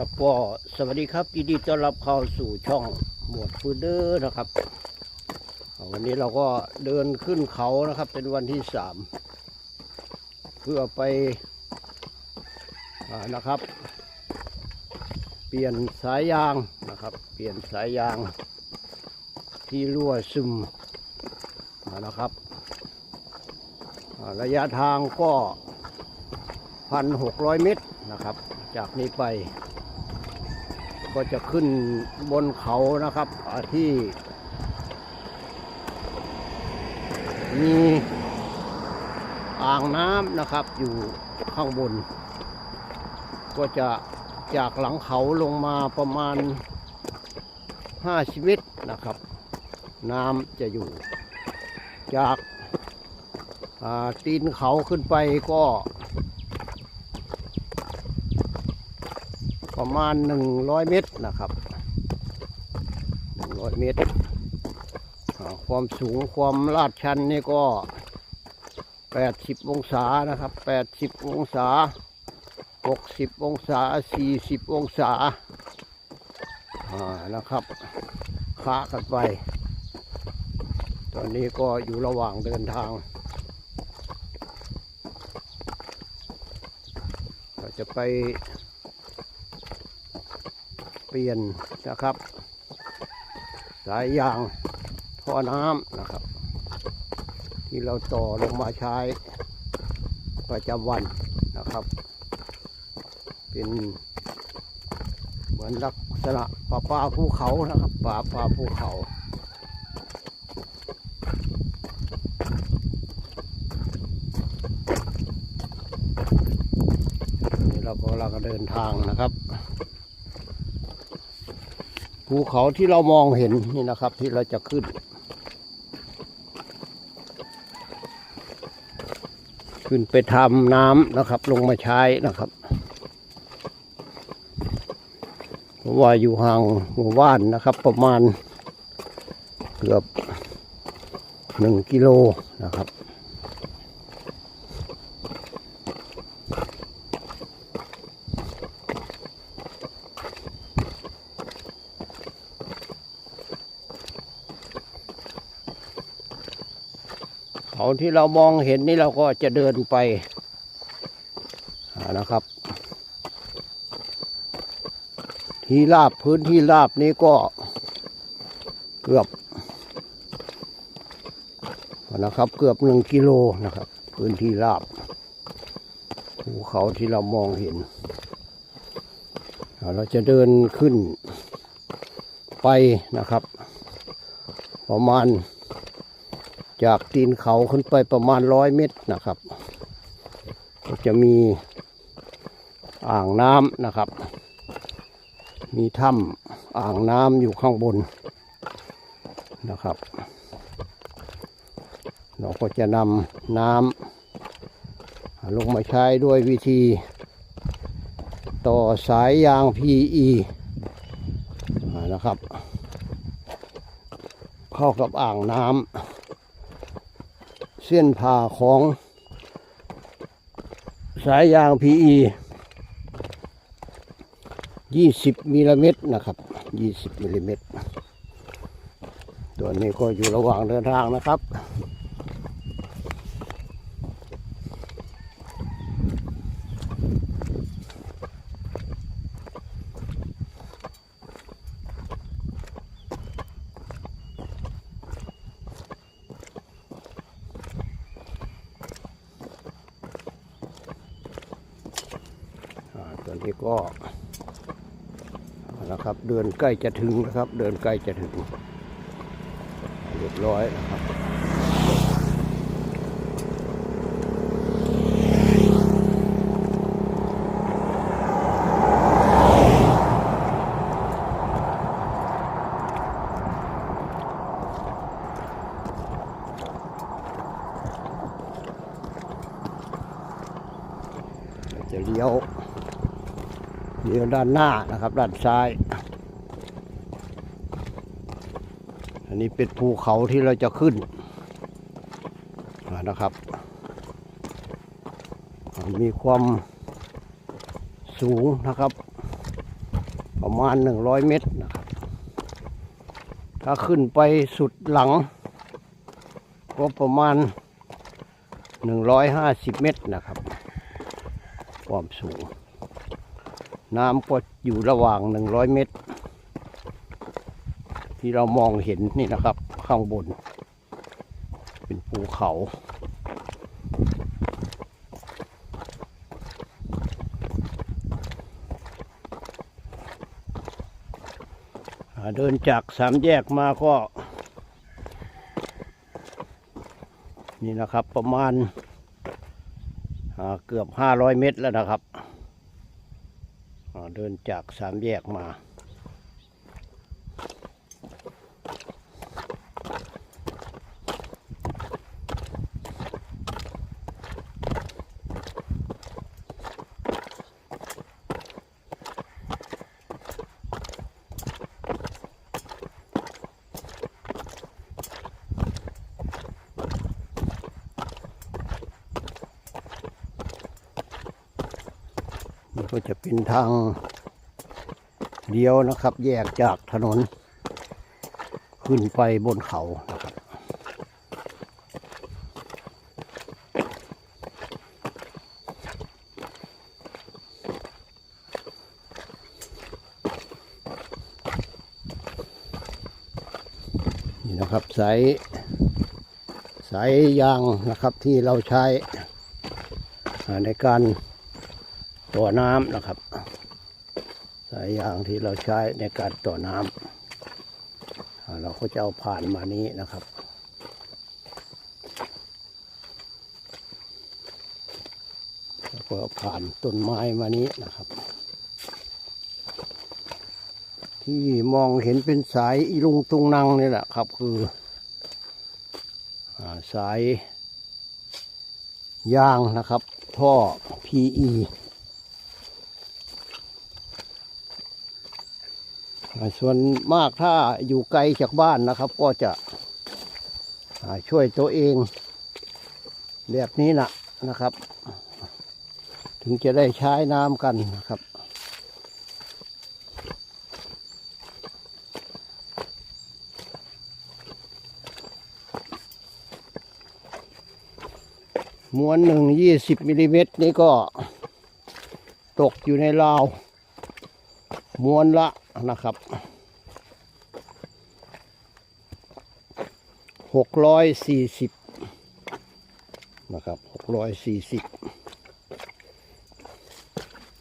ครับก็สวัสดีครับยินดีต้อนรับเข้าสู่ช่องหมวดฟูเดอร์นะครับ วันนี้เราก็เดินขึ้นเขานะครับ เป็นวันที่สามเพื่อไปอ่านะครับ เปลี่ยนสายยางนะครับ เปลี่ยนสายยางที่รั่วซึมนะครับ ระยะทางก็พันหกร้อยเมตรนะครับ จากนี้ไป ก็จะขึ้นบนเขานะครับที่ มีอ่างน้ำนะครับอยู่ข้างบน ก็จะจากหลังเขาลงมาประมาณห้าชีวิตนะครับ น้ำจะอยู่ จากาตีนเขาขึ้นไปก็ ประมาณหนึ่งร้อยเมตรนะครับหนึ่งร้อยเมตร ความสูงความลาดชันนี่ก็แปดสิบองศานะครับแปดสิบองศาหกสิบองศาสี่สิบองศาอ่านะครับค้ากันไป ตอนนี้ก็อยู่ระหว่างเดินทางเราจะไป ปลี่ยนนะครับ สายยางท่อน้ำนะครับ ที่เราต่อลงมาใช้ประจำวันนะครับ เป็นเหมือนลักษณะป่าป่าภูเขานะครับป่าป่าภูเขานี่เราก็กำลังเดินทางนะครับ ภูเขาที่เรามองเห็นนี่นะครับที่เราจะขึ้น ขึ้นไปทำน้ำนะครับ ลงมาใช้นะครับเพราะว่าอยู่ห่างหมู่บ้านนะครับ ประมาณเกือบหนึ่งกิโลนะครับ เขาที่เรามองเห็นนี่เราก็จะเดินไปนะครับ ที่ราบพื้นที่ราบนี้ก็เกือบนะครับ เกือบหนึ่งกิโลนะครับ พื้นที่ราบภูเขาที่เรามองเห็น เราจะเดินขึ้นไปนะครับ ประมาณ จากตีนเขาขึ้นไปประมาณร้อยเมตรนะครับ ก็จะมีอ่างน้ำนะครับ มีถ้ำอ่างน้ำอยู่ข้างบนนะครับ เราก็จะนำน้ำลงมาใช้ด้วยวิธี ต่อสายยาง PE อ่านะครับ เข้ากับอ่างน้ำ เส้นผ่าของสายยาง PE 20มิลลิเมตรนะครับ 20มิลลิเมตรตัวนี้ก็อยู่ระหว่างเดินทางนะครับ นี้ก็เอาละครับ เดินใกล้จะถึงนะครับ เดินใกล้จะถึงเรียบร้อยนะครับจะเลี้ยว เลี้ยวด้านหน้านะครับ ด้านซ้าย อันนี้เป็นภูเขาที่เราจะขึ้นนะครับ มีความสูงนะครับ ประมาณหนึ่งร้อยเมตรนะครับ ถ้าขึ้นไปสุดหลัง ก็ประมาณหนึ่งร้อยห้าสิบเมตรนะครับ ความสูง น้ำก็อยู่ระหว่างหนึ่งร้อยเมตร ที่เรามองเห็นนี่นะครับ ข้างบน เป็นภูเขา เดินจากสามแยกมาก็ นี่นะครับประมาณเกือบห้าร้อยเมตรแล้วนะครับ เดินจากสามแยกมา นี่ก็จะเป็นทางเดียวนะครับ แยกจากถนน ขึ้นไปบนเขานะครับนี่นะครับสายสายยางนะครับที่เราใช้ในการ ต่อน้ำนะครับ สายยางที่เราใช้ในการต่อน้ำเราก็จะเอาผ่านมานี้นะครับแล้วก็ผ่านต้นไม้มานี้นะครับ ที่มองเห็นเป็นสายอีลุงตุงนังนี่แหละครับ คืออสายยางนะครับ ท่อ PE อ่า ส่วนมากถ้าอยู่ไกลจากบ้านนะครับ ก็จะช่วยตัวเอง แบบนี้นะนะครับ ถึงจะได้ใช้น้ำกันนะครับมวลหนึ่งยี่สิบมิลลิเมตรนี่ก็ตกอยู่ในราว มวลละนะครับหกร้อยสี่สิบนะครับหกร้อยสี่สิบ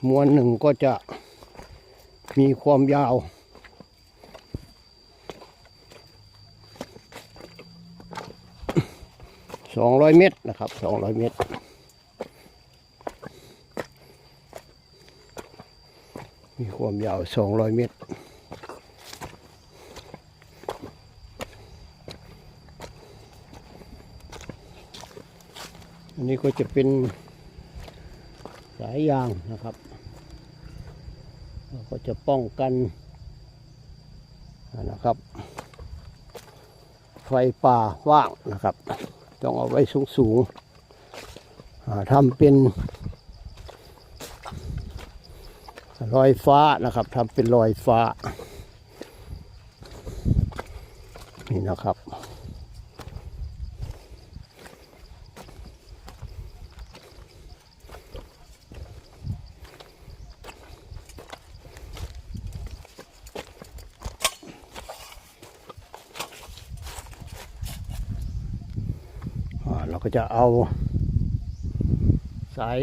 มวลหนึ่งก็จะมีความยาวสองร้อยเมตรนะครับสองร้อยเมตร มีความยาวสองร้อยเมตร อันนี้ก็จะเป็นสายยางนะครับ ก็จะป้องกันนะครับ ไฟป่าว่างนะครับ ต้องเอาไว้สูงๆทำเป็น รอยฟ้านะครับทำเป็นรอยฟ้า นี่นะครับ เราก็จะเอาสาย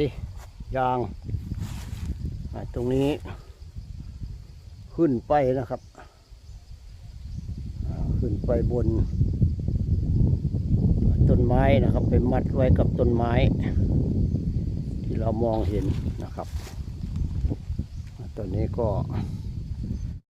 ยาง ตรงนี้ ขึ้นไปนะครับ ขึ้นไปบน ต้นไม้นะครับ ไปมัดไว้กับต้นไม้ ที่เรามองเห็นนะครับ ตอนนี้ก็